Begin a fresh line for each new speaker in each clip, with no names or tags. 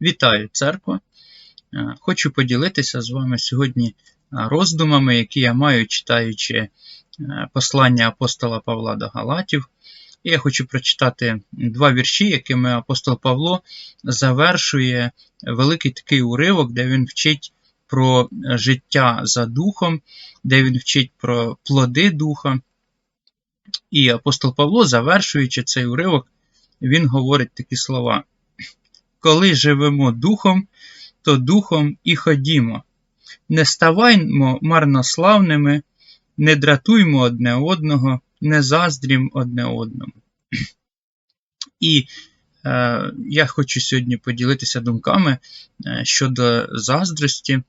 Вітаю, церква! Е, Хочу поділитися з вами сьогодні е, роздумами, які я маю, читаючи е, послання апостола Павла до Галатів. І я хочу прочитати два вірші, якими апостол Павло завершує великий такий уривок, де він вчить про життя за духом, де він вчить про плоди духа. І апостол Павло, завершуючи цей уривок, він говорить такі слова коли живемо духом, то духом і ходімо. Не ставаймо марнославними, не дратуймо одне одного, не заздрім одне одному. І е, я хочу сьогодні поділитися думками е, щодо заздрості,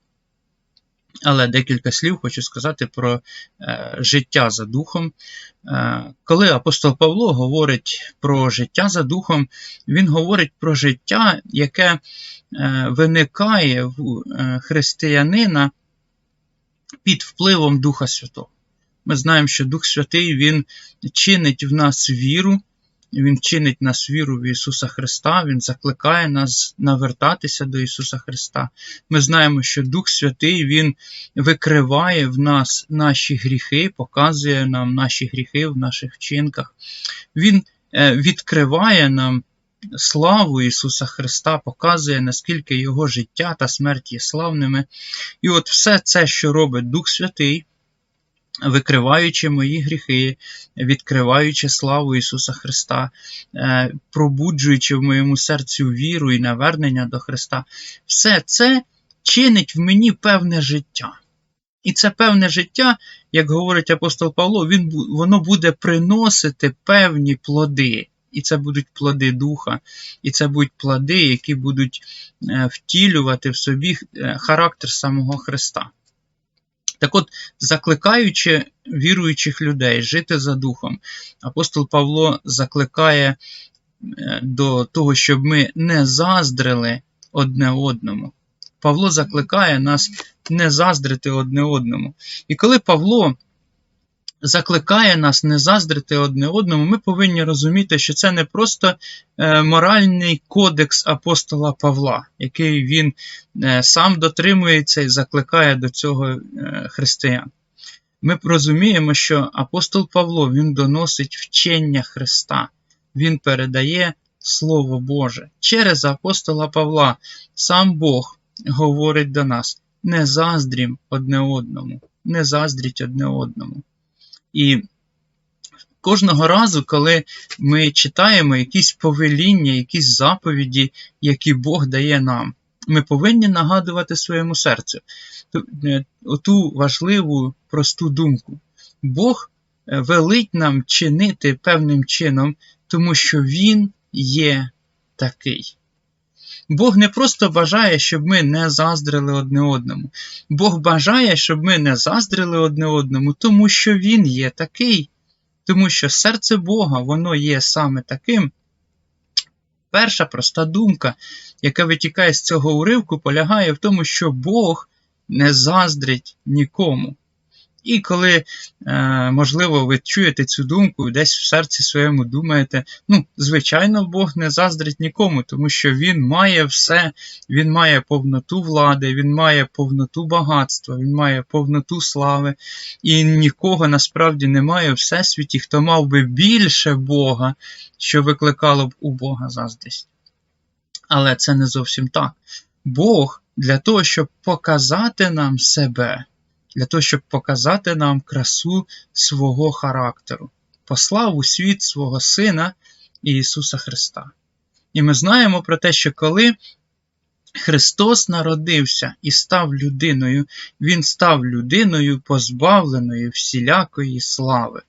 але декілька слів хочу сказати про е, життя за духом. Е, коли апостол Павло говорить про життя за духом, він говорить про життя, яке е, виникає в е, християнина під впливом Духа Святого. Ми знаємо, що Дух Святий Він чинить в нас віру, Він чинить нас віру в Ісуса Христа, Він закликає нас навертатися до Ісуса Христа. Ми знаємо, що Дух Святий Він викриває в нас наші гріхи, показує нам наші гріхи в наших вчинках. Він е, відкриває нам славу Ісуса Христа, показує, наскільки Його життя та смерть є славними. І от все це, що робить Дух Святий, викриваючи мої гріхи, відкриваючи славу Ісуса Христа, е, пробуджуючи в моєму серцю віру і навернення до Христа, все це чинить в мені певне життя. І це певне життя, як говорить апостол Павло, він, воно буде приносити певні плоди. І це будуть плоди духа, і це будуть плоди, які будуть е, втілювати в собі е, характер самого Христа. Так от, закликаючи віруючих людей жити за духом, апостол Павло закликає е, до того, щоб ми не заздрили одне одному. Павло закликає нас не заздрити одне одному. І коли Павло закликає нас не заздрити одне одному, ми повинні розуміти, що це не просто е, моральний кодекс апостола Павла, який він е, сам дотримується і закликає до цього е, християн. Ми розуміємо, що апостол Павло він доносить вчення Христа, він передає Слово Боже. Через апостола Павла сам Бог говорить до нас: не заздрім одне одному, не заздріть одне одному. І кожного разу, коли ми читаємо якісь повеління, якісь заповіді, які Бог дає нам, ми повинні нагадувати своєму серцю е, оту важливу просту думку. Бог е, велить нам чинити певним чином, тому що Він є такий. Бог не просто бажає, щоб ми не заздрили одне одному. Бог бажає, щоб ми не заздрили одне одному, тому що Він є такий. Тому що серце Бога, воно є саме таким. Перша проста думка, яка витікає з цього уривку, полягає в тому, що Бог не заздрить нікому. І коли, е, можливо, ви чуєте цю думку, десь в серці своєму думаєте, ну, звичайно, Бог не заздрить нікому, тому що Він має все, Він має повноту влади, Він має повноту багатства, Він має повноту слави, і нікого насправді немає в всесвіті, хто мав би більше Бога, що викликало б у Бога заздрість. Але це не зовсім так. Бог для того, щоб показати нам себе для того, щоб показати нам красу свого характеру, послав у світ свого Сина Ісуса Христа. І ми знаємо про те, що коли Христос народився і став людиною, Він став людиною, позбавленою всілякої слави.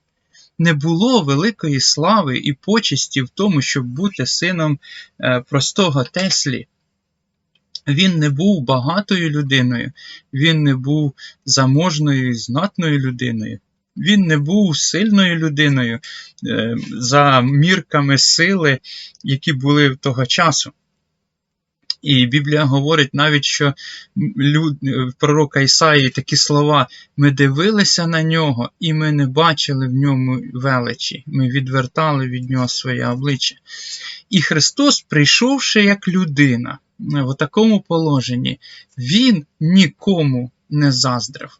Не було великої слави і почесті в тому, щоб бути сином е, простого Теслі. Він не був багатою людиною, він не був заможною і знатною людиною, він не був сильною людиною е, за мірками сили, які були того часу. І Біблія говорить навіть, що люд, пророка Ісаї такі слова: ми дивилися на нього, і ми не бачили в ньому величі, ми відвертали від нього своє обличчя. І Христос, прийшовши як людина, в такому положенні, він нікому не заздрив.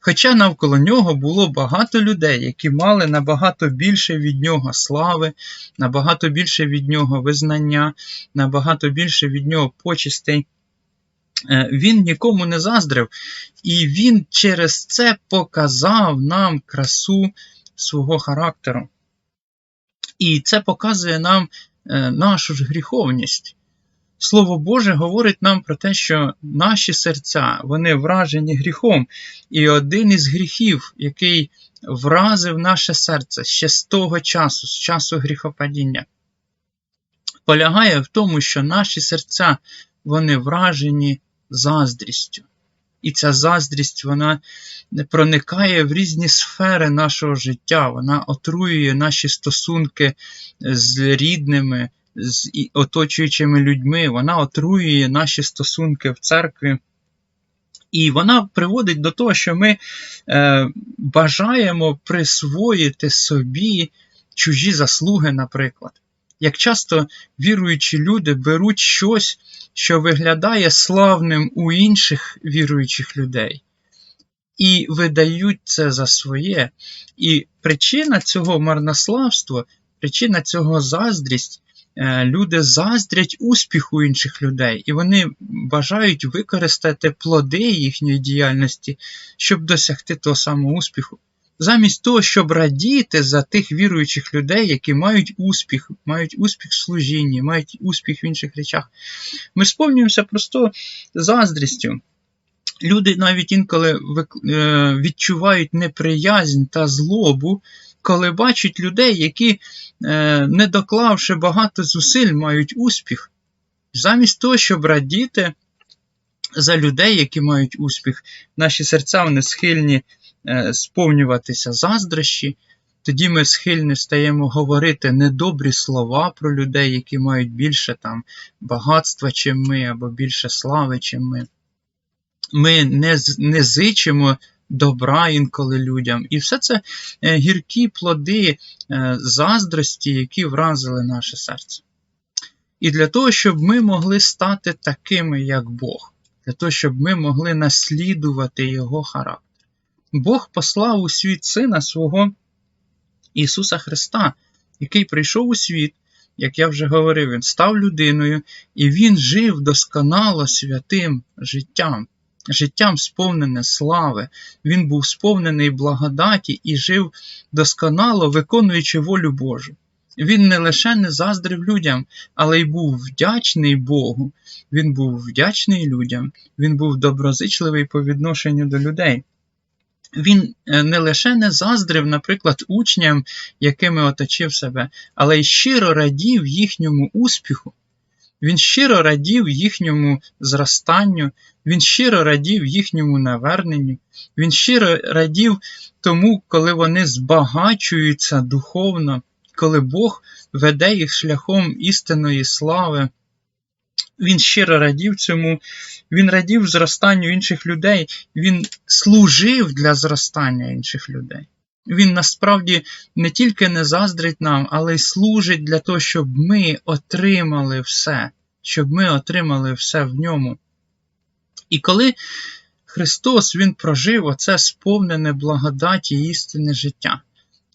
Хоча навколо нього було багато людей, які мали набагато більше від нього слави, набагато більше від нього визнання, набагато більше від нього почестей. Е, він нікому не заздрив, і він через це показав нам красу свого характеру. І це показує нам е, нашу ж гріховність. Слово Боже говорить нам про те, що наші серця вони вражені гріхом. І один із гріхів, який вразив наше серце ще з того часу, з часу гріхопадіння, полягає в тому, що наші серця вони вражені заздрістю. І ця заздрість вона проникає в різні сфери нашого життя, вона отруює наші стосунки з рідними, з оточуючими людьми, вона отруює наші стосунки в церкві. І вона приводить до того, що ми е, бажаємо присвоїти собі чужі заслуги, наприклад. Як часто віруючі люди беруть щось, що виглядає славним у інших віруючих людей, і видають це за своє. І причина цього марнославства, причина цього заздрість люди заздрять успіху інших людей, і вони бажають використати плоди їхньої діяльності, щоб досягти того самого успіху. Замість того, щоб радіти за тих віруючих людей, які мають успіх, мають успіх в служінні, мають успіх в інших речах, ми сповнюємося просто заздрістю. Люди навіть інколи е, відчувають неприязнь та злобу коли бачать людей, які, е, не доклавши багато зусиль, мають успіх, замість того, щоб радіти за людей, які мають успіх, наші серця вони схильні е, сповнюватися заздрощі, тоді ми схильні стаємо говорити недобрі слова про людей, які мають більше там багатства, чим ми, або більше слави, чим ми. Ми не не зичимо добра інколи людям. І все це е, гіркі плоди е, заздрості, які вразили наше серце. І для того, щоб ми могли стати такими, як Бог, для того, щоб ми могли наслідувати Його характер. Бог послав у світ Сина свого Ісуса Христа, який прийшов у світ, як я вже говорив, Він став людиною, і Він жив досконало святим життям життям сповнене слави, він був сповнений благодаті і жив досконало, виконуючи волю Божу. Він не лише не заздрив людям, але й був вдячний Богу. Він був вдячний людям, він був доброзичливий по відношенню до людей. Він е, не лише не заздрив, наприклад, учням, якими оточив себе, але й щиро радів їхньому успіху. Він щиро радів їхньому зростанню, він щиро радів їхньому наверненню, він щиро радів тому, коли вони збагачуються духовно, коли Бог веде їх шляхом істинної слави. Він щиро радів цьому, він радів зростанню інших людей, він служив для зростання інших людей. Він насправді не тільки не заздрить нам, але й служить для того, щоб ми отримали все, щоб ми отримали все в ньому. І коли Христос Він прожив оце сповнене благодаті істинне життя,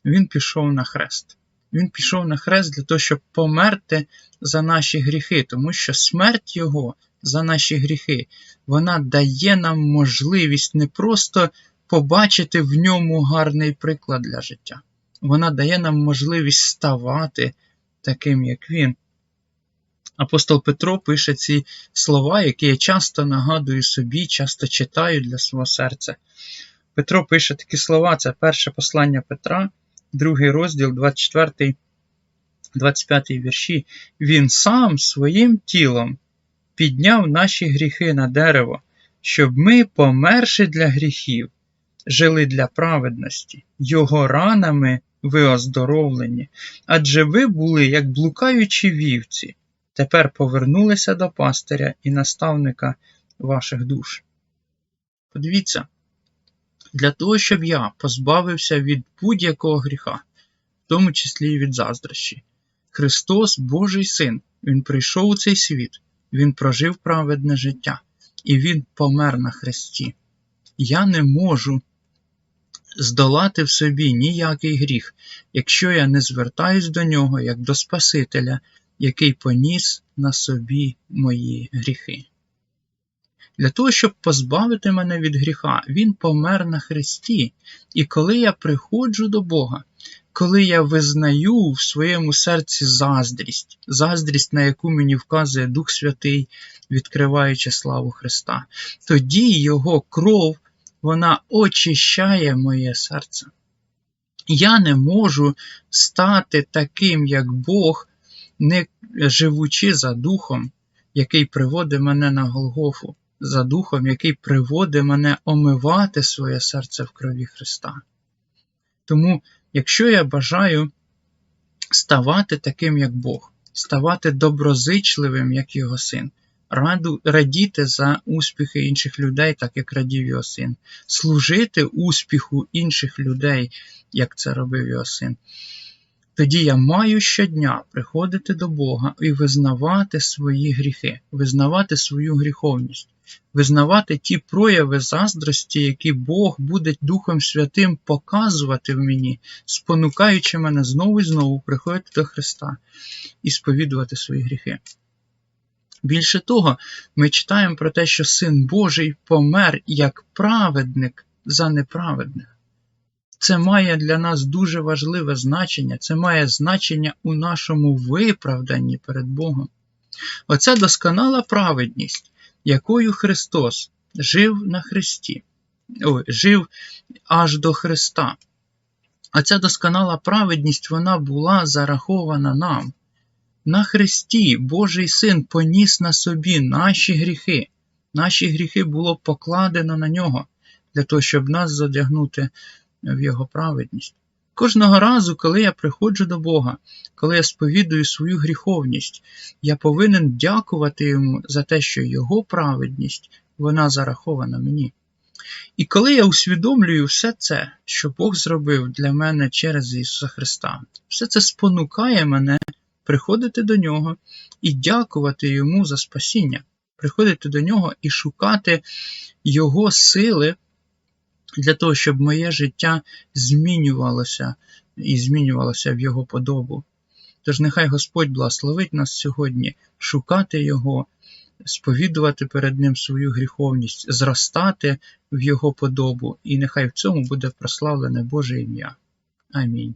Він пішов на хрест. Він пішов на хрест для того, щоб померти за наші гріхи, тому що смерть Його за наші гріхи, вона дає нам можливість не просто побачити в ньому гарний приклад для життя. Вона дає нам можливість ставати таким, як він. Апостол Петро пише ці слова, які я часто нагадую собі, часто читаю для свого серця. Петро пише такі слова: це перше послання Петра, другий розділ, 24, 25 вірші. Він сам своїм тілом підняв наші гріхи на дерево, щоб ми, померши для гріхів, жили для праведності, його ранами ви оздоровлені, адже ви були, як блукаючі вівці тепер повернулися до пастиря і наставника ваших душ. Подивіться, для того, щоб я позбавився від будь-якого гріха, в тому числі і від заздрощі, Христос, Божий Син, Він прийшов у цей світ, Він прожив праведне життя, і Він помер на хресті. Я не можу здолати в собі ніякий гріх, якщо я не звертаюсь до нього як до Спасителя, який поніс на собі мої гріхи. Для того, щоб позбавити мене від гріха, Він помер на хресті. І коли я приходжу до Бога, коли я визнаю в своєму серці заздрість, заздрість, на яку мені вказує Дух Святий, відкриваючи славу Христа, тоді Його кров вона очищає моє серце. Я не можу стати таким, як Бог, не живучи за духом, який приводить мене на Голгофу, за духом, який приводить мене омивати своє серце в крові Христа. Тому, якщо я бажаю ставати таким, як Бог, ставати доброзичливим, як його син, раду, радіти за успіхи інших людей, так як радів його син, служити успіху інших людей, як це робив його син. Тоді я маю щодня приходити до Бога і визнавати свої гріхи, визнавати свою гріховність, визнавати ті прояви заздрості, які Бог буде Духом Святим показувати в мені, спонукаючи мене знову і знову приходити до Христа і сповідувати свої гріхи. Більше того, ми читаємо про те, що Син Божий помер як праведник за неправедних. Це має для нас дуже важливе значення, це має значення у нашому виправданні перед Богом. Оця досконала праведність, якою Христос жив на Христі, ой, жив аж до Христа. А ця досконала праведність вона була зарахована нам. На Христі Божий Син поніс на собі наші гріхи. Наші гріхи було покладено на нього для того, щоб нас задягнути в Його праведність. Кожного разу, коли я приходжу до Бога, коли я сповідую свою гріховність, я повинен дякувати Йому за те, що Його праведність вона зарахована мені. І коли я усвідомлюю все це, що Бог зробив для мене через Ісуса Христа, все це спонукає мене приходити до Нього і дякувати Йому за спасіння, приходити до Нього і шукати Його сили для того, щоб моє життя змінювалося і змінювалося в Його подобу. Тож нехай Господь благословить нас сьогодні шукати Його, сповідувати перед Ним свою гріховність, зростати в Його подобу, і нехай в цьому буде прославлене Боже ім'я. Амінь.